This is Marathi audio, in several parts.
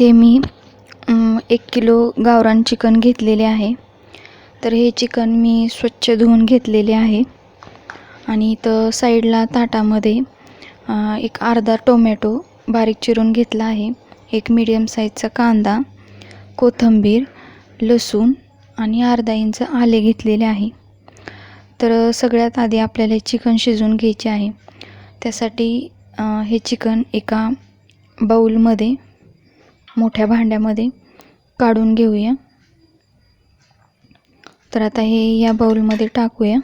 इथे मी एक किलो गावरान चिकन घेतलेले आहे. तर हे चिकन मी स्वच्छ धुवून घेतलेले आहे. आणि इथं साईडला ताटामध्ये एक अर्धा टोमॅटो बारीक चिरून घेतला आहे. एक मीडियम साईजचा कांदा कोथिंबीर लसूण आणि अर्धा इंच आले घेतलेले आहे. तर सगळ्यात आधी आपल्याला हे चिकन शिजवून घ्यायचे आहे. त्यासाठी हे चिकन एका बाऊलमध्ये मोठ्या भांड्यामध्ये काढून घेऊया. तर आता हे या बाऊलमध्ये टाकूया.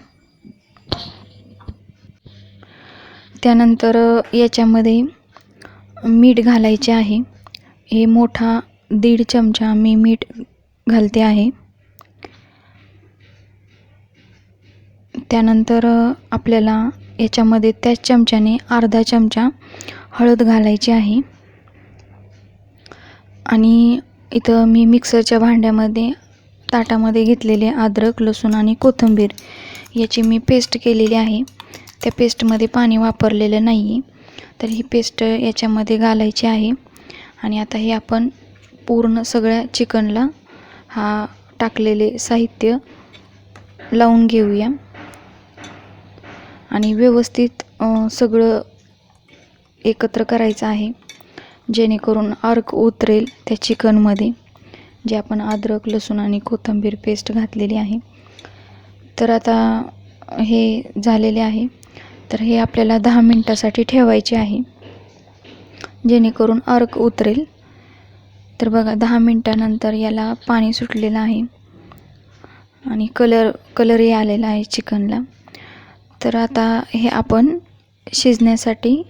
त्यानंतर याच्यामध्ये मीठ घालायचे आहे. हे मोठा दीड चमचा मी मीठ घालते आहे. त्यानंतर आपल्याला याच्यामध्ये त्याच चमच्याने अर्धा चमचा हळद घालायची आहे. आणि इथं मी मिक्सरच्या भांड्यामध्ये ताटामध्ये घेतलेले अद्रक लसूण आणि कोथिंबीर याची मी पेस्ट केलेली आहे. त्या पेस्टमध्ये पाणी वापरलेलं नाही आहे तर ही पेस्ट याच्यामध्ये घालायची आहे. आणि आता हे आपण पूर्ण सगळ्या चिकनला हा टाकलेले साहित्य लावून घेऊया. आणि व्यवस्थित सगळं एकत्र करायचं आहे. जेणेकरून अर्क उतरेल त्या चिकनमध्ये जे आपण अद्रक लसूण आणि कोथिंबीर पेस्ट घातलेली आहे. तर आता हे झालेले आहे. तर हे आपल्याला दहा मिनटासाठी ठेवायचे आहे. जेणेकरून अर्क उतरेल. तर बघा दहा मिनटानंतर याला पाणी सुटलेलं आहे. आणि कलर कलरही आलेला आहे चिकनला. तर आता हे आपण शिजण्यासाठी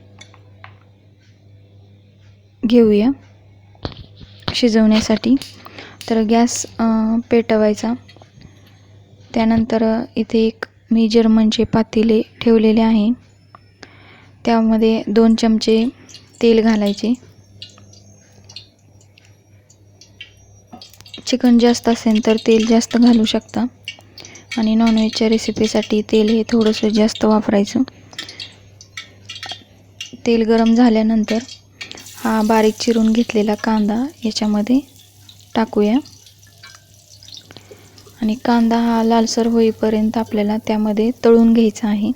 घेऊया शिजवण्यासाठी. तर गॅस पेटवायचा. त्यानंतर इथे एक मी जर्मनचे म्हणजे पातेले ठेवलेले आहे. त्यामध्ये दोन चमचे तेल घालायचे. चिकन जास्त असेल तर तेल जास्त घालू शकता. आणि नॉनव्हेजच्या रेसिपीसाठी तेल हे थोडंसं जास्त वापरायचं. तेल गरम झाल्यानंतर हा बारीक चिरून घेतलेला कांदा याच्यामध्ये टाकूया. आणि कांदा हा लालसर होईपर्यंत आपल्याला त्यामध्ये तळून घ्यायचा आहे.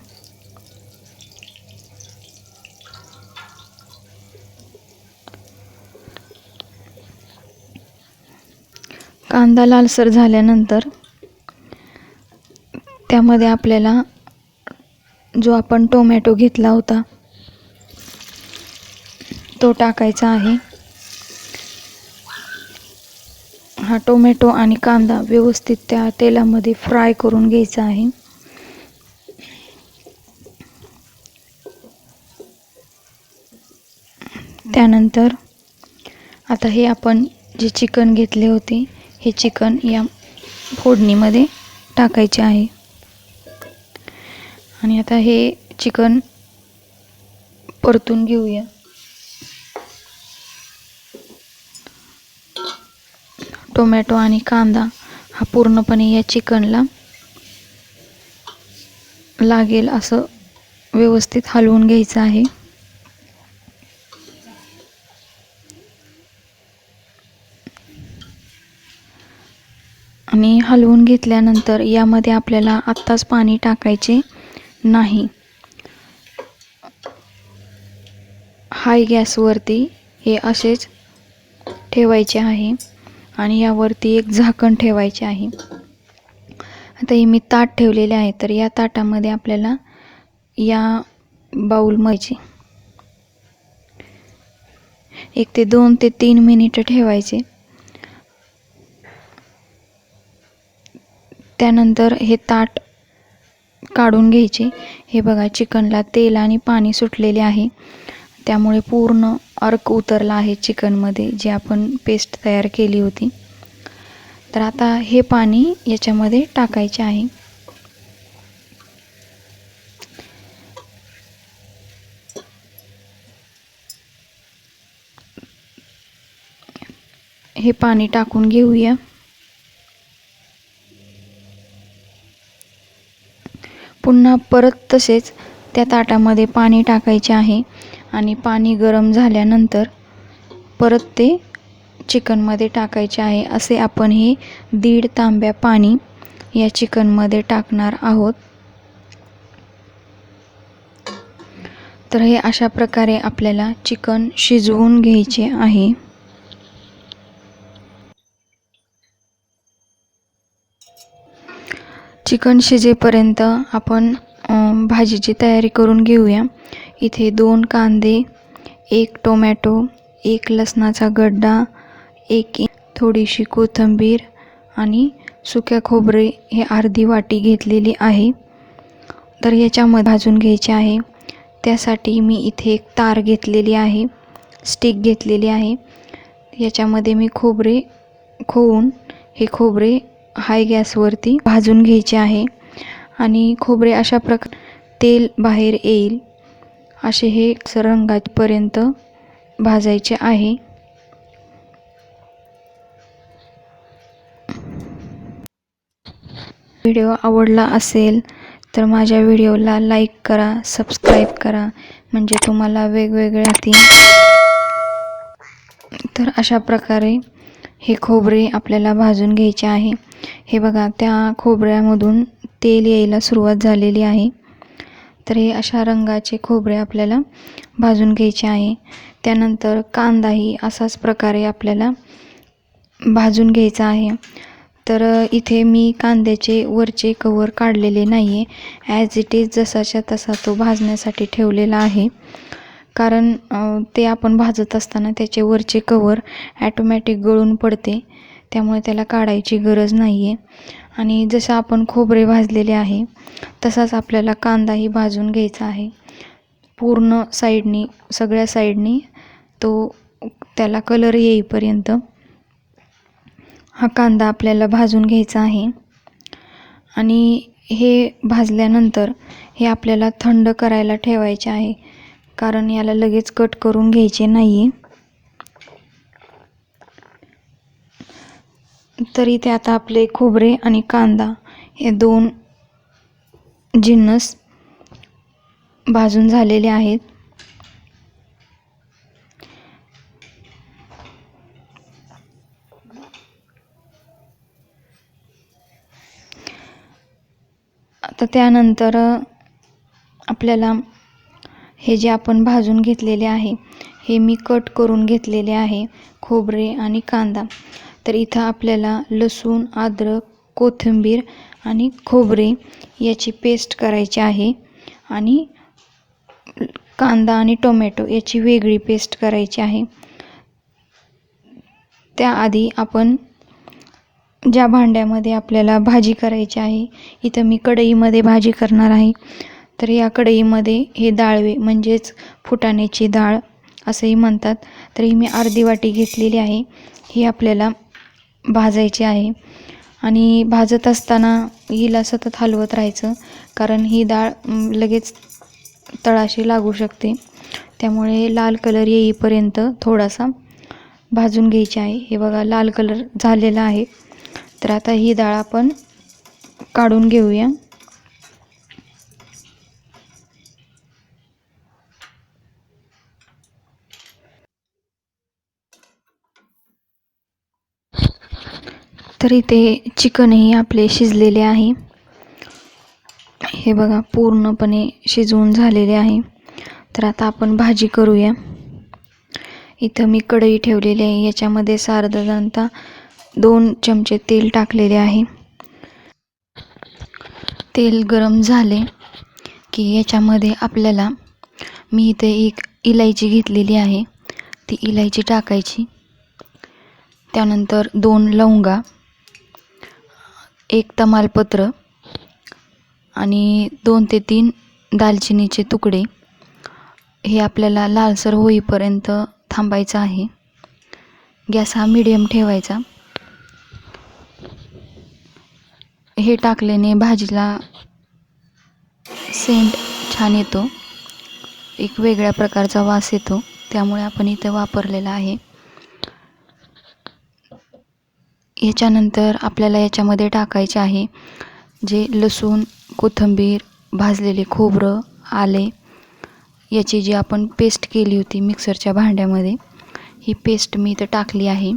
कांदा लालसर झाल्यानंतर त्यामध्ये आपल्याला जो आपण टोमॅटो घेतला होता तो टाकायचा आहे. हा टोमॅटो आणि कांदा व्यवस्थित त्या तेलामध्ये फ्राय करून घ्यायचा आहे. त्यानंतर आता हे आपण जे चिकन घेतले होते हे चिकन या फोडणीमध्ये टाकायचे आहे. आणि आता हे चिकन परतून घेऊया. टोमॅटो आणि कांदा हा पूर्णपणे या चिकनला लागेल असं व्यवस्थित हलवून घ्यायचं आहे. आणि हलवून घेतल्यानंतर यामध्ये आपल्याला आत्ताच पाणी टाकायचे नाही. हाय गॅसवरती हे असेच ठेवायचे आहे. आणि यावरती एक झाकण ठेवायचे आहे. आता हे मी ताट ठेवलेले आहे तर या ताटामध्ये आपल्याला या बाऊलमध्ये एक ते दोन ते तीन मिनिटं ठेवायचे. त्यानंतर हे ताट काढून घ्यायचे. हे बघा चिकनला तेल आणि पाणी सुटलेले आहे. त्यामुळे पूर्ण अर्क उतरला आहे चिकनमध्ये जे आपण पेस्ट तयार केली होती. तर आता हे पाणी याच्यामध्ये टाकायचे आहे. हे पाणी टाकून घेऊया. पुन्हा परत तसेच त्या ताटामध्ये पाणी टाकायचे आहे. आणि पाणी गरम झाल्यानंतर परत ते चिकनमध्ये टाकायचे आहे. असे आपण हे दीड तांब्या पाणी या चिकनमध्ये टाकणार आहोत. तर हे अशा प्रकारे आपल्याला चिकन शिजवून घ्यायचे आहे. चिकन शिजेपर्यंत आपण अं, भाजीची तयारी करून घेऊया. इथे दोन कांदे एक टोमॅटो एक लसणाचा गड्डा एक थोडीशी कोथिंबीर आणि सुक्या खोबरे हे अर्धी वाटी घेतलेली आहे. तर ह्याच्यामध्ये भाजून घ्यायचे आहे. त्यासाठी मी इथे एक तार घेतलेली आहे स्टिक घेतलेली आहे. याच्यामध्ये मी खोबरे खोवून हे खोबरे हाय गॅसवरती भाजून घ्यायचे आहे. आणि खोबरे अशा प्रकार तेल बाहेर येईल. असे हे रंगापर्यंत भाजायचे आहे. व्हिडिओ आवडला असेल तर माझ्या व्हिडिओला लाईक करा सबस्क्राईब करा. म्हणजे तुम्हाला वेगवेगळ्या ती तर अशा प्रकारे हे खोबरे आपल्याला भाजून घ्यायचे आहे. हे बघा त्या खोबऱ्यामधून तेल यायला सुरुवात झालेली आहे. तर हे अशा रंगाचे खोबरे आपल्याला भाजून घ्यायचे आहे. त्यानंतर कांदाही असाच प्रकारे आपल्याला भाजून घ्यायचा आहे. तर इथे मी कांद्याचे वरचे कवर काढलेले नाही आहे ॲज इट इज जसाच्या तसा तो भाजण्यासाठी ठेवलेला आहे. कारण ते आपण भाजत असताना त्याचे वरचे कवर ॲटोमॅटिक गळून पडते. त्यामुळे त्याला काढायची गरज नाही आहे आणि जसं आपण खोबरे भाजलेले आहे तसाच आपल्याला कांदाही भाजून घ्यायचा आहे. पूर्ण साईडनी सगळ्या साईडनी तो त्याला कलर येईपर्यंत हा कांदा आपल्याला भाजून घ्यायचा आहे. आणि हे भाजल्यानंतर हे आपल्याला थंड करायला ठेवायचे आहे कारण याला लगेच कट करून घ्यायचे नाही आहे तरी ते आता आपले खोबरे आणि कांदा हे दोन जिन्नस भाजून झालेले आहेत. आता त्यानंतर आपल्याला हे जे आपण भाजून घेतलेले आहे हे मी कट करून घेतलेले आहे खोबरे आणि कांदा. तर इथं आपल्याला लसूण अद्रक कोथिंबीर आणि खोबरे याची पेस्ट करायची आहे. आणि कांदा आणि टोमॅटो याची वेगळी पेस्ट करायची आहे. त्याआधी आपण ज्या भांड्यामध्ये आपल्याला भाजी करायची आहे इथं मी कढईमध्ये भाजी करणार आहे. तर या कढईमध्ये हे डाळवे म्हणजेच फुटाण्याची डाळ असंही म्हणतात. तर ही मी अर्धी वाटी घेतलेली आहे. ही आपल्याला भाजायची आहे. आणि भाजत असताना हिला सतत हलवत राहायचं कारण ही डाळ लगेच तळाशी लागू शकते. त्यामुळे लाल कलर येईपर्यंत थोडासा भाजून घ्यायची आहे. हे बघा लाल कलर झालेला आहे. तर आता ही डाळ आपण काढून घेऊया. तर इथे चिकनही आपले शिजलेले आहे. हे बघा पूर्णपणे शिजवून झालेले आहे. तर आता आपण भाजी करूया. इथं मी कढई ठेवलेली आहे. याच्यामध्ये साधारणतः दोन चमचे तेल टाकलेले आहे. तेल गरम झाले की याच्यामध्ये आपल्याला मी इथे एक इलायची घेतलेली आहे. ती इलायची टाकायची. त्यानंतर दोन लवंगा. एक तमालपत्र आणि दोन ते तीन दालचिनीचे तुकडे. हे आपल्याला लालसर होईपर्यंत थांबायचं आहे. गॅस हा मिडियम ठेवायचा. हे टाकल्याने भाजीला सेंट छान येतो. एक वेगळ्या प्रकारचा वास येतो. त्यामुळे आपण इथं वापरलेला आहे. याच्यानंतर आपल्याला याच्यामध्ये टाकायचे आहे जे लसूण कोथिंबीर भाजलेले खोबरं आले. याची जी आपण पेस्ट केली होती मिक्सरच्या भांड्यामध्ये ही पेस्ट मी इथं टाकली आहे.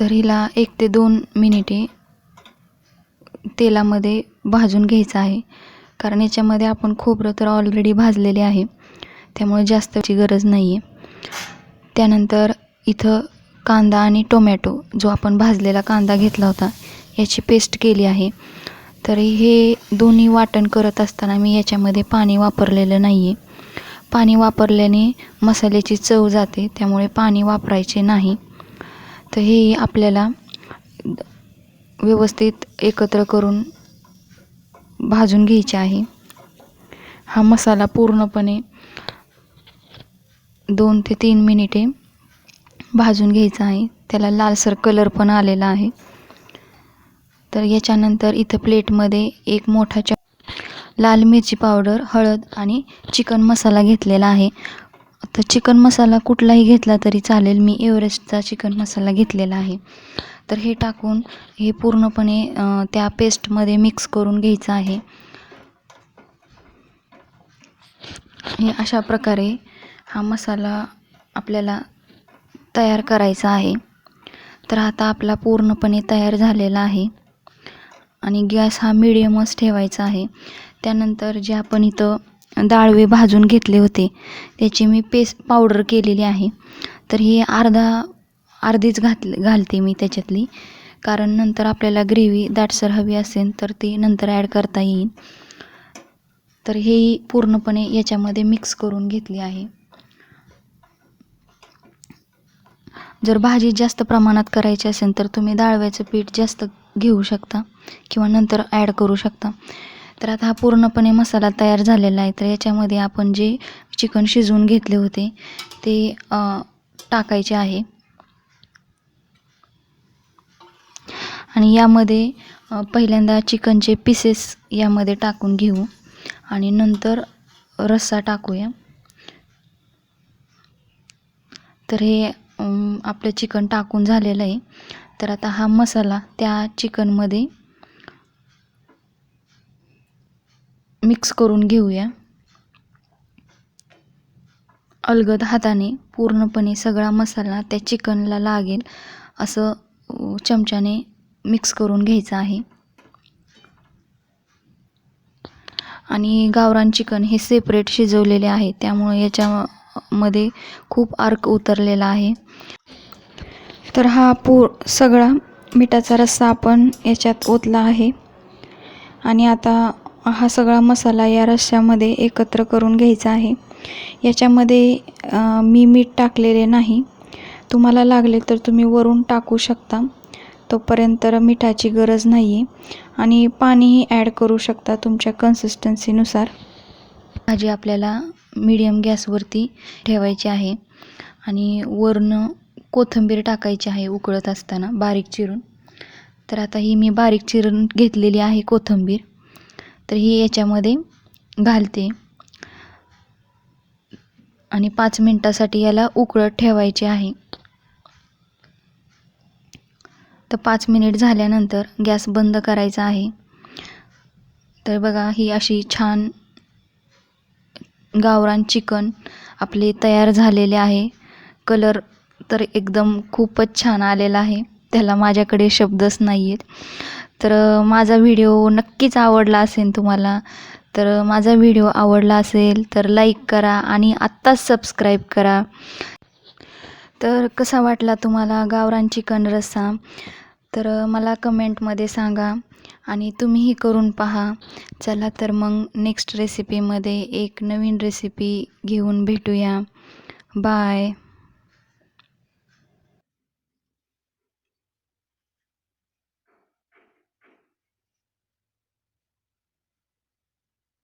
तर हिला एक ते दोन मिनिटे तेलामध्ये भाजून घ्यायचं आहे. कारण याच्यामध्ये आपण खोबरं तर ऑलरेडी भाजलेले आहे. त्यामुळे जास्तची गरज नाही आहे त्यानंतर इथं कांदा आणि टोमॅटो जो आपण भाजलेला कांदा घेतला होता याची पेस्ट केली आहे. तर हे दोन्ही वाटण करत असताना मी याच्यामध्ये पाणी वापरलेलं नाही आहे पाणी वापरल्याने मसाल्याची चव जाते त्यामुळे पाणी वापरायचे नाही. तर हे आपल्याला व्यवस्थित एकत्र करून भाजून घ्यायचे आहे. हा मसाला पूर्णपणे दोन ते तीन मिनिटे भाजून घ्यायचा आहे. त्याला लालसर कलर पण आलेला आहे. तर याच्यानंतर इथं प्लेटमध्ये एक मोठा च लाल मिरची पावडर हळद आणि चिकन मसाला घेतलेला आहे. तर चिकन मसाला कुठलाही घेतला तरी चालेल. मी एव्हरेस्टचा चिकन मसाला घेतलेला आहे. तर हे टाकून हे पूर्णपणे त्या पेस्टमध्ये मिक्स करून घ्यायचं आहे. हे अशा प्रकारे हा मसाला आपल्याला तयार करायचा आहे. तर आता आपला पूर्णपणे तयार झालेला आहे. आणि गॅस हा मिडियमच ठेवायचा आहे. त्यानंतर जे आपण इथं डाळवे भाजून घेतले होते त्याची मी पेस्ट पावडर केलेली आहे. तर ही अर्धा अर्धीच घातली घालते मी त्याच्यातली. कारण नंतर आपल्याला ग्रेव्ही दाटसर हवी असेल तर ती नंतर ॲड करता येईल. तर हे पूर्णपणे याच्यामध्ये मिक्स करून घेतली आहे. जर भाजी जास्त प्रमाणात करायची असेल तर तुम्ही डाळव्याचं पीठ जास्त घेऊ शकता किंवा नंतर ॲड करू शकता. तर आता हा पूर्णपणे मसाला तयार झालेला आहे. तर याच्यामध्ये आपण जे चिकन शिजवून घेतले होते ते टाकायचे आहे. आणि यामध्ये पहिल्यांदा चिकनचे पीसेस यामध्ये टाकून घेऊ. आणि नंतर रस्सा टाकूया. तर हे आपलं चिकन टाकून झालेलं आहे. तर आता हा मसाला त्या चिकनमध्ये मिक्स करून घेऊया. अलगद हाताने पूर्णपणे सगळा मसाला त्या चिकनला लागेल असं चमच्याने मिक्स करून घ्यायचं आहे. आणि गावरान चिकन हे सेपरेट शिजवलेले आहे त्यामुळे याच्या मध्ये खूप अर्क उतरलेला आहे. तर हा पूर सगळा मिठाचा रस्सा आपण याच्यात ओतला आहे. आणि आता हा सगळा मसाला या रश्श्यामध्ये एकत्र करून घ्यायचा आहे. याच्यामध्ये मी मीठ टाकलेले नाही. तुम्हाला लागले तर तुम्ही वरून टाकू शकता. तोपर्यंत मिठाची गरज नाही आहे आणि पाणीही ॲड करू शकता तुमच्या कन्सिस्टन्सीनुसार भाजी आपल्याला मीडियम गॅसवरती ठेवायची आहे. आणि वरनं कोथिंबीर टाकायची आहे उकळत असताना बारीक चिरून. तर आता ही मी बारीक चिरून घेतलेली आहे कोथिंबीर. तर ही याच्यामध्ये घालते. आणि पाच मिनटासाठी याला उकळत ठेवायचे आहे. तर पाच मिनिट झाल्यानंतर गॅस बंद करायचा आहे. तर बघा ही अशी छान गावरान चिकन आपले तयार झालेले आहे. कलर तर एकदम खूपच छान आलेला आहे. त्याला माझ्याकडे शब्दच नाही आहेत तर माझा व्हिडिओ नक्कीच आवडला असेल तुम्हाला. तर माझा व्हिडिओ आवडला असेल तर लाईक करा आणि आत्ताच सबस्क्राईब करा. तर कसा वाटला तुम्हाला गावरान चिकन रस्सा? तर मला कमेंटमध्ये सांगा. आणि तुम्हीही करून पहा. चला तर मग नेक्स्ट रेसिपीमध्ये एक नवीन रेसिपी घेऊन भेटूया. बाय